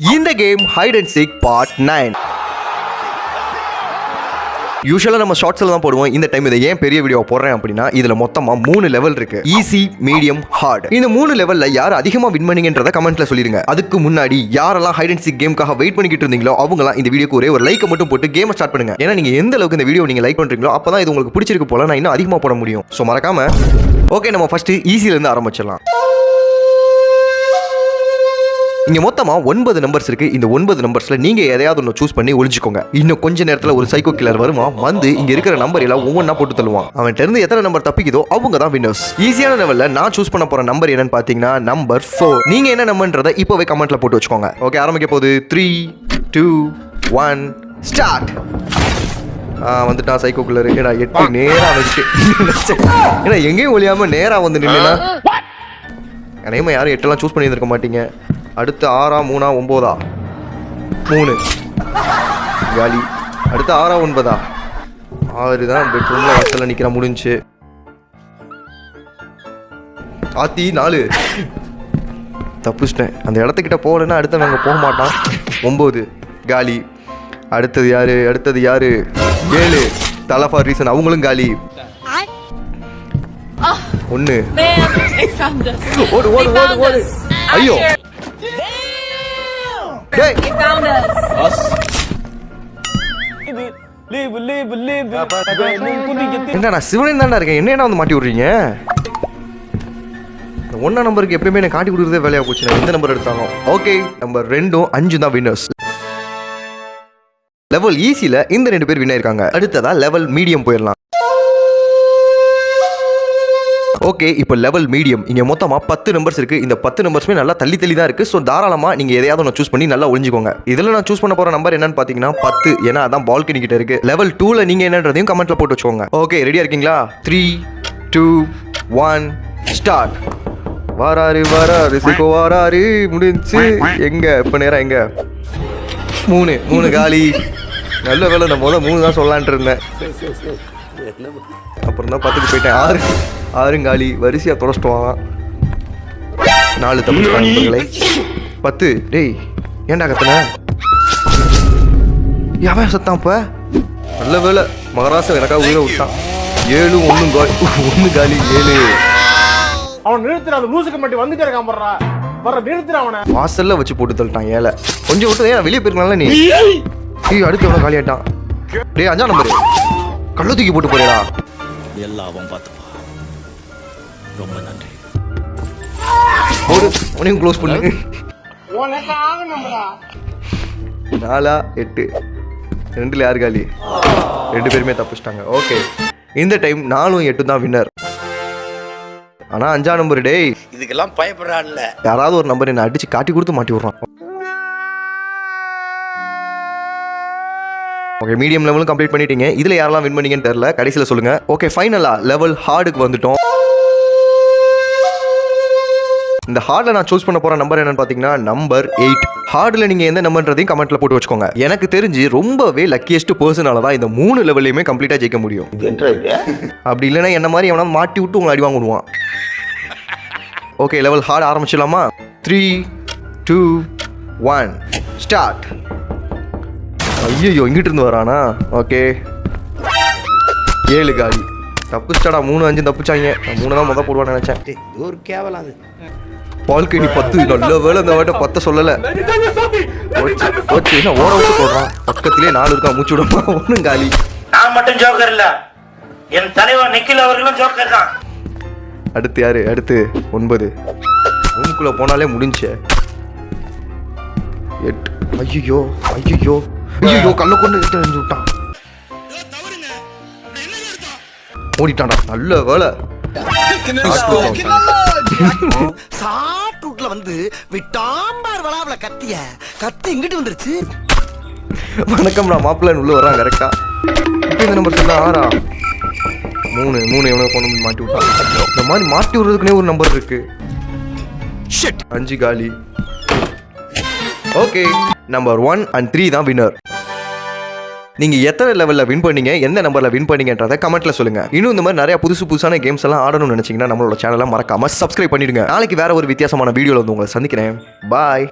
இந்த game hide and seek part nine யூஸ்வலாக நம்ம ஷார்ட்ஸில் தான் போடுவோம். இந்த டைம் இதை ஏன் பெரிய வீடியோ போடுறேன் அப்படின்னா இதில் மொத்தமாக மூணு லெவல் இருக்கு. ஈஸி மீடியம் ஹார்ட் இந்த மூணு லெவலில் யார் அதிகமாக வின் பண்ணீங்கன்றத கமெண்ட்ல சொல்லிருங்க. அதுக்கு முன்னாடி யாரெல்லாம் ஹைட் அண்ட் சீக் கேமுக்காக வெயிட் பண்ணிக்கிட்டு இருந்தீங்களோ அவங்களாம் இந்த வீடியோக்கு ஒரே ஒரு லைக்கை மட்டும் போட்டு கேமை ஸ்டார்ட் பண்ணுங்க. ஏன்னா நீங்கள் எந்த அளவுக்கு இந்த வீடியோ நீங்கள் லைக் பண்ணுறீங்களோ அப்போ தான் இது உங்களுக்கு பிடிச்சிருக்கு போல. நான் இன்னும் அதிகமாக போட முடியும். ஸோ மறக்காம. ஓகே நம்ம ஃபஸ்ட்டு ஈஸியிலேருந்து ஆரம்பிச்சிடலாம். இங்க மொத்தமா ஒன்பது நம்பர்ஸ் இருக்கு. இந்த ஒன்பது நம்பர்ஸ்ல நீங்க எதையாவது ஒன்று சூஸ் பண்ணி ஒளிஞ்சுக்கோங்க இன்னும் கொஞ்ச நேரத்துல ஒரு சைக்கோ கில்லர் வருவான். வந்து இங்க இருக்கிற நம்பர் எல்லாம் ஒவ்வொன்றா போட்டு தள்ளுவான். அவன் இருந்து எத்தனை நம்பர் தப்பிக்குதோ அவங்க தான் வின்னர்ஸ் ஈஸியான லெவல்ல நான் சூஸ் பண்ண போற நம்பர் என்னன்னு பாத்தீங்கன்னா நம்பர் ஃபோர் நீங்க என்ன நம்பர்ன்றதை இப்போவே கமெண்ட்ல போட்டு வச்சுக்கோங்க. ஓகே ஆரம்பிக்க போகுது. த்ரீ டூ ஒன் ஸ்டார்ட் வந்துட்டான் சைக்கோ கில்லர் ஏடா எட்டு நேரா வச்சுட்டு ஏன்னா எங்கேயும் ஒழியாம நேரா வந்து நின்னா அநேகமா யாரும் எட்டெல்லாம் சூஸ் பண்ணியிருந்திருக்க மாட்டீங்க. அடுத்து ஆறா மூணா ஒம்போதா? மூணு. காலி அடுத்து ஆறா ஒன்பதா? ஆறு தான் பெட்ரூமில் வாசலில் நிற்கிற முடிஞ்சு. ஆத்தி நாலு. தப்பிச்சிட்டேன். அந்த இடத்துக்கிட்ட போகலன்னா அடுத்தவன் அங்கே போக மாட்டான். ஒம்பது. காலி. அடுத்தது யாரு? அடுத்தது யாரு? ஏழு. தலை ஃபார் ரீசன் அவங்களும் காலி. ஒன்று. ஓடு ஓடு ஓடு ஓடு. ஐயோ. Usher, டேய். They found us. Leave leave leave வேணும் குதிக்க என்ன நான் சிவனேன் தானே இருக்கேன். என்ன என்ன வந்து மாட்டி விட்றீங்க? இந்த ஒன்றா நம்பருக்கு எப்பயுமே எனக்கு காட்டி கொடுக்குறதே வேலையாக போச்சு நான் எந்த நம்பர் எடுத்தாலும். ஓகே நம்பர் ரெண்டும் அஞ்சு தான் வின்னர்ஸ் லெவல் ஈஸியில் இந்த ரெண்டு பேர் வின் ஆயிருக்காங்க. அடுத்ததா லெவல் மீடியம் போயிடலாம். ஓகே இப்போ லெவல் மீடியம் இங்கே மொத்தமாக பத்து நம்பர்ஸ் இருக்குது இந்த பத்து நம்பர்ஸுமே நல்லா தள்ளி தள்ளி தான் இருக்குது ஸோ தாராளமாக நீங்கள் எதையாவது ஒன்று சூஸ் பண்ணி நல்லா ஒழிஞ்சிக்கோங்க இதில் நான் சூஸ் பண்ண போகிற நம்பர் என்னன்னு பார்த்தீங்கன்னா பத்து. ஏன்னா அதான் பால்கனி கிட்ட இருக்குது லெவல் டூவில் நீங்கள் என்னன்றதையும் கமெண்ட்டில் போட்டு வச்சுக்கோங்க. ஓகே ரெடியாக இருக்கீங்களா? த்ரீ டூ ஒன் ஸ்டார்ட் வாராரு வாராரு. சிக்கோ வாராரு. முடிஞ்சு. எங்க? இப்போ நேரம் எங்க? மூணு. மூணு காலி. நல்ல வேலை. நான் முதல்ல மூணு தான் சொல்லலான்ட்டு இருந்தேன். அப்புறம் தான் பார்த்துட்டு போயிட்டேன். ஆறு ஆறுங்காலி வரிசையாக தொடச்சிட்டு வாங்க நாலு தமிழ் நண்பர்களே பத்து. டேய் ஏன்டா கத்துன? எவன் சத்தான் இப்ப நல்ல வேலை மகராசன் எனக்காக உயிரை விட்டான். ஏழு ஒன்று காலி ஒன்று காலி ஏழு. அவன் நிறுத்துற அந்த லூசுக்கு மட்டும் வந்துட்டே இருக்கான் பண்றா வர நிறுத்துற அவனை. வாசல்ல வச்சு போட்டு தள்ளிட்டான் ஏழை. கொஞ்சம் விட்டு ஏன் வெளியே போயிருக்கலாம்ல நீ. ஐயோ அடுத்து எவ்வளோ காலி ஆயிட்டான் டேய் அஞ்சா நம்பரு கள்ள தூக்கி போட்டு போறியடா எல்லாம் அவன் பார்த்துப்பா ரொம்ப நன்றி. உனையும் க்ளோஸ் பண்ணு. நாலா எட்டு. ரெண்டுல யார் காலி? ரெண்டு பேருமே தப்பிச்சிட்டாங்க. ஓகே இந்த டைம் நாலும் எட்டு தான் வின்னர் ஆனா அஞ்சா நம்பர் டேய். இதுக்கெல்லாம் பயப்படுறான்ல. யாராவது ஒரு நம்பர் என்ன அடிச்சு காட்டி கொடுத்து மாட்டி விட்றான். ஓகே மீடியம் லெவலும் கம்ப்ளீட் பண்ணிட்டீங்க. இதுல யாரெல்லாம் வின் பண்ணீங்கன்னு தெரியல. கடைசியில் சொல்லுங்க. ஓகே ஃபைனலா லெவல் ஹார்டுக்கு வந்துட்டோம். இந்த ஹார்டில் நான் சூஸ் பண்ண போற நம்பர் என்னன்னு பார்த்தீங்கன்னா நம்பர் எயிட் ஹார்டில் நீங்கள் எந்த நம்பர்ன்றதையும் கமெண்ட்ல போட்டு வச்சுக்கோங்க. எனக்கு தெரிஞ்சு ரொம்பவே லக்கியஸ்ட் பர்சனால தான் இந்த மூணு லெவல்லையுமே கம்ப்ளீட்டாக ஜெயிக்க முடியும். அப்படி இல்லைன்னா என்ன மாதிரி எவனா மாட்டி விட்டு உங்களை அடி வாங்க விடுவான் ஓகே லெவல் ஹார்ட் ஆரம்பிச்சிடலாமா? த்ரீ டூ ஒன் ஸ்டார்ட் ஐயோ இங்கிட்டு இருந்து வரானா? ஓகே. ஏழு காலி தப்பிச்சிட்டாடா மூணு அஞ்சு தப்பிச்சாங்க. நான் மூணு தான் முத போடுவான்னு நினைச்சேன். இது ஒரு கேவலம் அது. பால்கனி பத்து நல்ல வேலை இந்த வாட்ட பத்த சொல்லல. போச்சு என்ன ஓட விட்டு போடுறான். பக்கத்திலே நாலு இருக்கா மூச்சு விடமா. ஒன்றும் காலி. நான் மட்டும் ஜோக்கர் இல்ல. என் தலைவர் நிக்கில் அவர்களும் ஜோக்கர் தான். அடுத்து யாரு? அடுத்து ஒன்பது. ரூமுக்குள்ள போனாலே முடிஞ்சே. எட்டு. ஐயோ ஐயோ ஐயோ கல்ல கொண்டு கிட்ட எறிஞ்சு விட்டான். ஓடிட்டான்டா. நல்ல வேலை. சாட்டூட்ல வந்து விட்டாம்பார் வளாவல கத்திய. கத்தி இங்கிட்டு வந்துருச்சு? வணக்கம்டா மாப்பிள்ளை உள்ள வரான் கரெக்டா இப்போ இந்த நம்பர் சொல்ல ஆறா மூணு மூணு எவனோ ஃபோன் நம்பர் மாட்டி விட்டான். இந்த மாதிரி மாட்டி விடுறதுக்குனே ஒரு நம்பர் இருக்கு. அஞ்சு காலி. Okay number one and three தான் வின்னர் நீங்கள் எத்தனை லெவலில் வின் பண்ணீங்க எந்த நம்பரில் வின் பண்ணீங்கன்றத கமெண்ட்டில் சொல்லுங்க. இன்னும் இந்த மாதிரி நிறைய புதுசு புதுசான கேம்ஸ் எல்லாம் ஆடணும்னு நினச்சிங்கன்னா நம்மளோட சேனலை மறக்காமல் சப்ஸ்கிரைப் பண்ணிடுங்க. நாளைக்கு வேற ஒரு வித்தியாசமான வீடியோவில் வந்து உங்களை சந்திக்கிறேன். பாய்